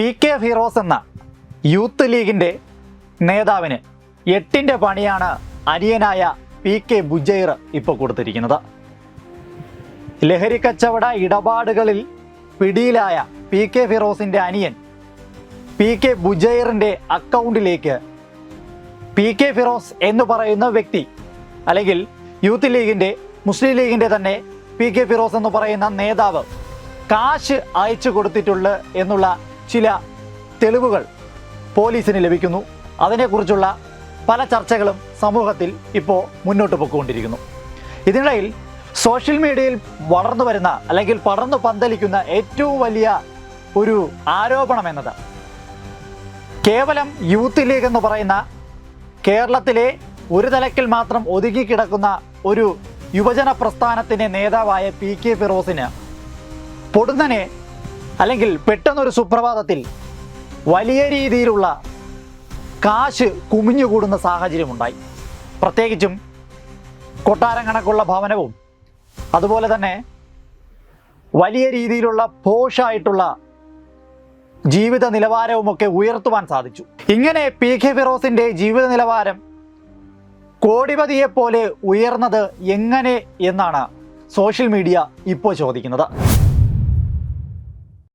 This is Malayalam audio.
പി കെ ഫിറോസ് എന്ന യൂത്ത് ലീഗിന്റെ നേതാവിന് എട്ടിന്റെ പണിയാണ് അനിയനായ പി കെ ബുജൈർ ഇപ്പോൾ കൊടുത്തിരിക്കുന്നത്. ലഹരി കച്ചവട ഇടപാടുകളിൽ പിടിയിലായ പി കെ ഫിറോസിന്റെ അനിയൻ പി കെ ബുജൈറിന്റെ അക്കൗണ്ടിലേക്ക് പി കെ ഫിറോസ് എന്ന് പറയുന്ന വ്യക്തി അല്ലെങ്കിൽ യൂത്ത് ലീഗിന്റെ മുസ്ലിം ലീഗിന്റെ തന്നെ പി കെ ഫിറോസ് എന്ന് പറയുന്ന നേതാവ് കാശ് അയച്ചു കൊടുത്തിട്ടുള്ളത് എന്നുള്ള ചില തെളിവുകൾ പോലീസിന് ലഭിക്കുന്നു. അതിനെക്കുറിച്ചുള്ള പല ചർച്ചകളും സമൂഹത്തിൽ ഇപ്പോൾ മുന്നോട്ട് പോയിക്കൊണ്ടിരിക്കുന്നു. ഇതിനിടയിൽ സോഷ്യൽ മീഡിയയിൽ വളർന്നു വരുന്ന അല്ലെങ്കിൽ പടർന്നു പന്തലിക്കുന്ന ഏറ്റവും വലിയ ഒരു ആരോപണം എന്നത് കേവലം യൂത്ത് ലീഗ് എന്ന് പറയുന്ന കേരളത്തിലെ ഒരു തലക്കിൽ മാത്രം ഒതുങ്ങി കിടക്കുന്ന ഒരു യുവജന പ്രസ്ഥാനത്തിന്റെ നേതാവായ പി കെ ഫിറോസിന് പൊടുന്നനെ അല്ലെങ്കിൽ പെട്ടെന്നൊരു സുപ്രഭാതത്തിൽ വലിയ രീതിയിലുള്ള കാശ് കുമിഞ്ഞുകൂടുന്ന സാഹചര്യമുണ്ടായി. പ്രത്യേകിച്ചും കൊട്ടാരം കണക്കുള്ള ഭവനവും അതുപോലെ തന്നെ വലിയ രീതിയിലുള്ള പോഷായിട്ടുള്ള ജീവിത നിലവാരവുമൊക്കെ ഉയർത്തുവാൻ സാധിച്ചു. ഇങ്ങനെ പി കെ ഫിറോസിന്റെ ജീവിത നിലവാരം കോടിപതിയെപ്പോലെ ഉയർന്നത് എങ്ങനെ എന്നാണ് സോഷ്യൽ മീഡിയ ഇപ്പോൾ ചോദിക്കുന്നത്.